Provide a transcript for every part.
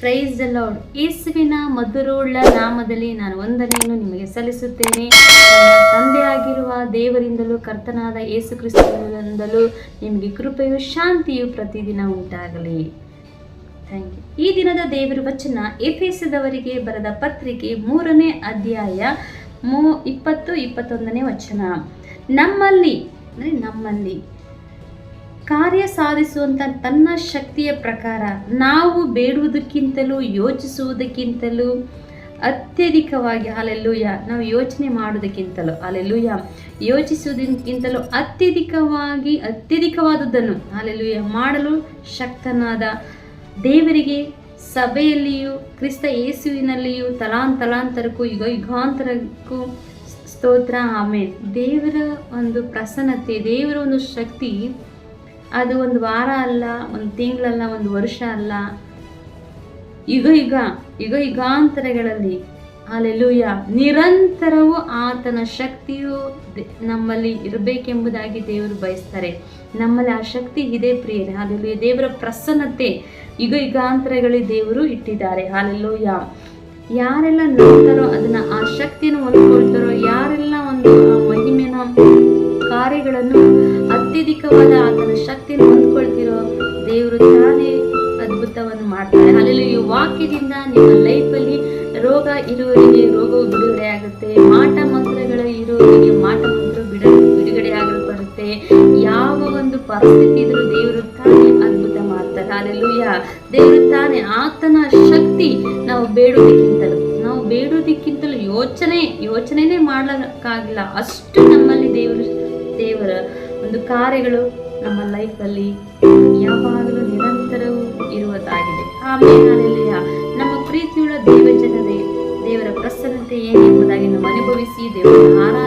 Price lord ಯೇಸುವಿನ ಮಧುರೋಳ್ಳ ನಾಮದಲ್ಲಿ ನಾನು ವಂದನೆಯನ್ನು ನಿಮಗೆ ಸಲ್ಲಿಸುತ್ತೇನೆ. ತಂದೆಯಾಗಿರುವ ದೇವರಿಂದಲೂ ಕರ್ತನಾದ ಯೇಸು ಕ್ರಿಸ್ತನಿಂದಲೂ ನಿಮಗೆ ಕೃಪೆಯು ಶಾಂತಿಯು ಪ್ರತಿದಿನ ಉಂಟಾಗಲಿ. ಥ್ಯಾಂಕ್ ಯು ಈ ದಿನದ ದೇವರ ವಚನ ಎಫೆಸದವರಿಗೆ ಬರೆದ ಪತ್ರಿಕೆ ಮೂರನೇ ಅಧ್ಯಾಯ ಮೂ ಇಪ್ಪತ್ತು, ಇಪ್ಪತ್ತೊಂದನೇ ವಚನ. ನಮ್ಮಲ್ಲಿ ಅಂದರೆ ನಮ್ಮಲ್ಲಿ. ಕಾರ್ಯ ಸಾಧಿಸುವಂಥ ತನ್ನ ಶಕ್ತಿಯ ಪ್ರಕಾರ ನಾವು ಬೇಡುವುದಕ್ಕಿಂತಲೂ, ಯೋಚಿಸುವುದಕ್ಕಿಂತಲೂ ಅತ್ಯಧಿಕವಾಗಿ ಅಲೆಲ್ಲೂಯ ನಾವು ಯೋಚನೆ ಮಾಡುವುದಕ್ಕಿಂತಲೂ ಅಲೆಲ್ಲೂಯ ಯೋಚಿಸುವುದಕ್ಕಿಂತಲೂ ಅತ್ಯಧಿಕವಾಗಿ, ಅತ್ಯಧಿಕವಾದದ್ದನ್ನು ಅಲೆಲ್ಲೂಯ ಮಾಡಲು ಶಕ್ತನಾದ ದೇವರಿಗೆ ಸಭೆಯಲ್ಲಿಯೂ, ಕ್ರಿಸ್ತ ಯೇಸುವಿನಲ್ಲಿಯೂ, ತಲಾಂತಲಾಂತರಕ್ಕೂ ಯುಗ ಯುಗಾಂತರಕ್ಕೂ ಸ್ತೋತ್ರ ಆಮೇಲೆ ದೇವರ ಒಂದು ಪ್ರಸನ್ನತೆ, ದೇವರ ಒಂದು ಶಕ್ತಿ, ಅದು ಒಂದು ವಾರ ಅಲ್ಲ, ಒಂದು ತಿಂಗಳಲ್ಲ, ಒಂದು ವರ್ಷ ಅಲ್ಲ. ಯುಗ ಯುಗ ಯುಗ ಯುಗಾಂತರಗಳಲ್ಲಿ ಅಲ್ಲೆಲ್ಲೂಯ ನಿರಂತರವೂ ಆತನ ಶಕ್ತಿಯು ನಮ್ಮಲ್ಲಿ ಇರಬೇಕೆಂಬುದಾಗಿ ದೇವರು ಬಯಸ್ತಾರೆ. ನಮ್ಮಲ್ಲಿ ಆ ಶಕ್ತಿ ಇದೆ ಪ್ರಿಯರೇ ಅಲ್ಲೆಲ್ಲೂಯ ದೇವರ ಪ್ರಸನ್ನತೆ, ಯುಗ ಯುಗಾಂತರಗಳಲ್ಲಿ ದೇವರು ಇಟ್ಟಿದ್ದಾರೆ. ಹಾಲೆಲ್ಲೂಯ ಯಾರೆಲ್ಲ ನೋಡ್ತಾರೋ ಅದನ್ನ ಆ ಶಕ್ತಿಯನ್ನು ಹೊಂದ್ಕೊಳ್ತಾರೋ, ಯಾರೆಲ್ಲ ಒಂದು ಮಹಿಮೆನ, ಕಾರ್ಯಗಳನ್ನು ಅತ್ಯಧಿಕವಾದ ಆತನ ಶಕ್ತಿಯನ್ನು ಹೊಂದ್ಕೊಳ್ತಿರೋ ದೇವರು ತಾನೇ ಅದ್ಭುತವನ್ನು ಮಾಡ್ತಾರೆ. ಅಲ್ಲಿ ಈ ವಾಕ್ಯದಿಂದ ನಿಮ್ಮ ಲೈಫಲ್ಲಿ ರೋಗ ಇರುವವರಿಗೆ ರೋಗವು ಬಿಡುಗಡೆ ಆಗುತ್ತೆ. ಮಾಟ ಮಂತ್ರಗಳು ಇರುವವರಿಗೆ ಮಾಟ ಮಂತ್ರ ಬಿಡ ಬಿಡುಗಡೆ ಬರುತ್ತೆ ಯಾವ ಒಂದು ಪರಿಸ್ಥಿತಿ ಅಲ್ಲೆಲ್ಲೂಯ ದೇವರು ತಾನೇ ಆತನ ಶಕ್ತಿ. ನಾವು ಬೇಡೋದಕ್ಕಿಂತಲೂ ನಾವು ಬೇಡೋದಕ್ಕಿಂತಲೂ ಯೋಚನೆ, ಯೋಚನೆನೇ ಮಾಡಲಿಕ್ಕಾಗಿಲ್ಲ. ಅಷ್ಟು ನಮ್ಮಲ್ಲಿ ದೇವರು, ದೇವರ ಒಂದು ಕಾರ್ಯಗಳು ನಮ್ಮ ಲೈಫಲ್ಲಿ ಯಾವಾಗಲೂ ನಿರಂತರವೂ ಇರುವುದಾಗಿದೆ. ಆಮೇಲೆ ನಮ್ಮ ಪ್ರೀತಿಯುಳ್ಳ ದೇವಜನರೇ, ದೇವರ ಪ್ರಸನ್ನತೆ ಏನೆಂಬುದಾಗಿ ನಾವು ಅನುಭವಿಸಿ, ದೇವರ ಆರಾಧನೆ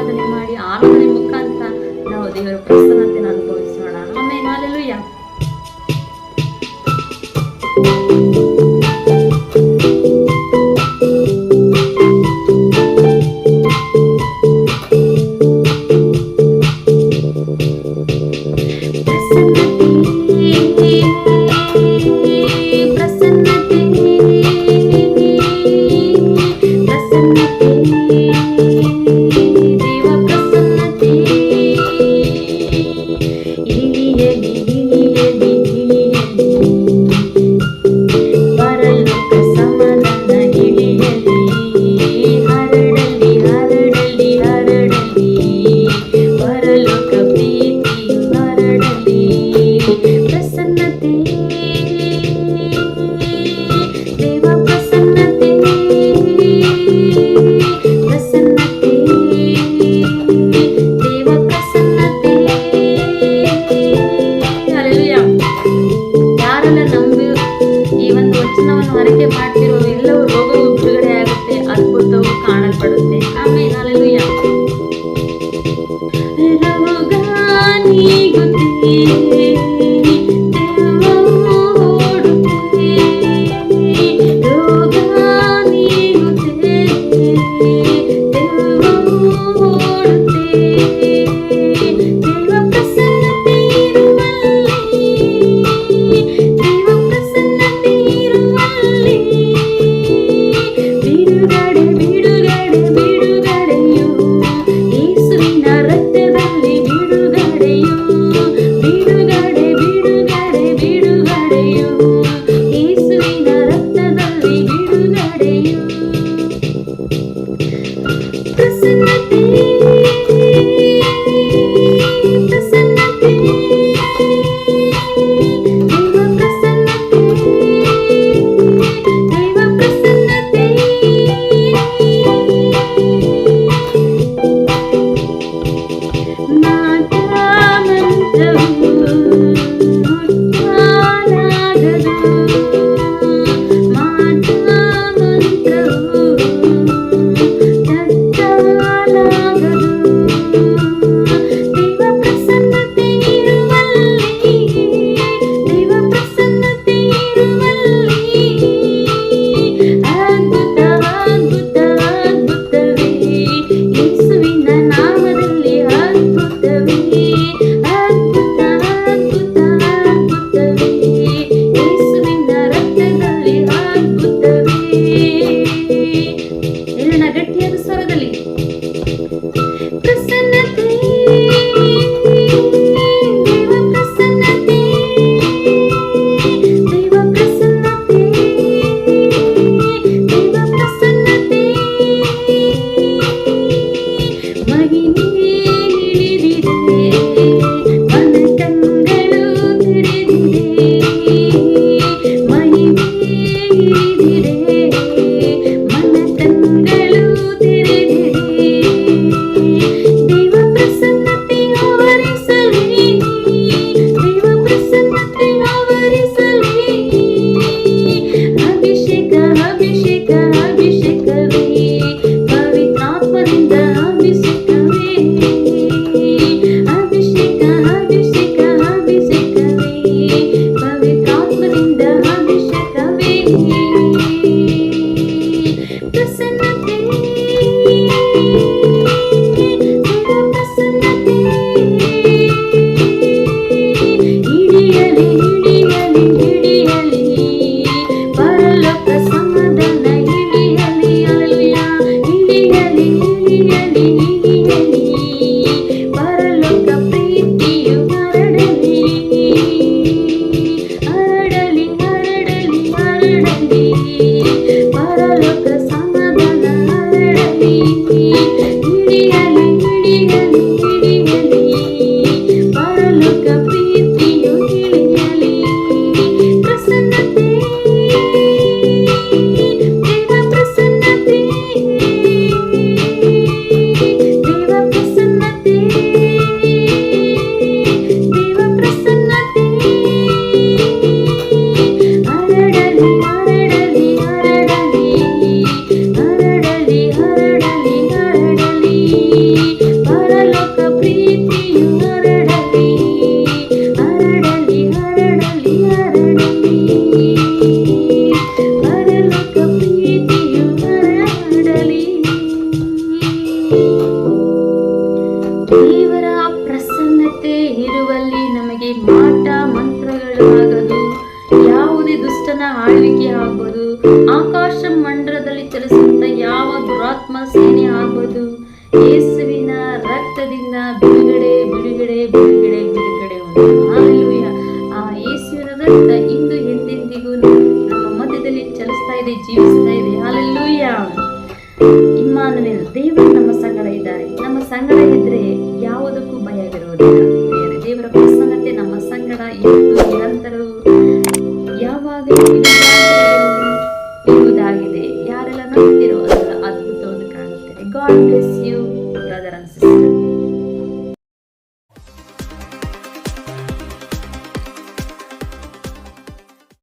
ಆಗದು ಯಾವುದೇ ದುಷ್ಟನ ಆಳ್ವಿಕೆ ಆಗ್ಬೋದು ಆಕಾಶ ಮಂಡಲದಲ್ಲಿ ಚಲಿಸುವಂತ ಯಾವ ದುರಾತ್ಮ ಸೇನೆ ಆಗ್ಬೋದು ಯೇಸುವಿನ ರಕ್ತದಿಂದ ಬಿಡುಗಡೆ ಬಿಡುಗಡೆ ಬಿಡುಗಡೆ ಬಿಡುಗಡೆ ಆ ಯೇಸುವಿನ ರಕ್ತ ಇಂದು ಎಂದೆಂದಿಗೂ ನಮ್ಮ ಮಧ್ಯದಲ್ಲಿ ಚಲಿಸ್ತಾ ಇದೆ, ಜೀವಿಸ್ತಾ ಇದೆ. ಇಮ್ಮಾನುವೇಲ್, ದೇವರು ನಮ್ಮ ಸಂಗಡ ಇದ್ದಾರೆ. ನಮ್ಮ ಸಂಗಡ ಇದ್ರೆ ಯಾವುದಕ್ಕೂ ಭಯ ಇರುವುದಿಲ್ಲ ದೇವರ ಪ್ರಸನ್ನತೆ ನಮ್ಮ ಸಂಗಡ ನಿರಂತರವೂ ಯಾವಾಗಲೂ ಇರುವುದಾಗಿದೆ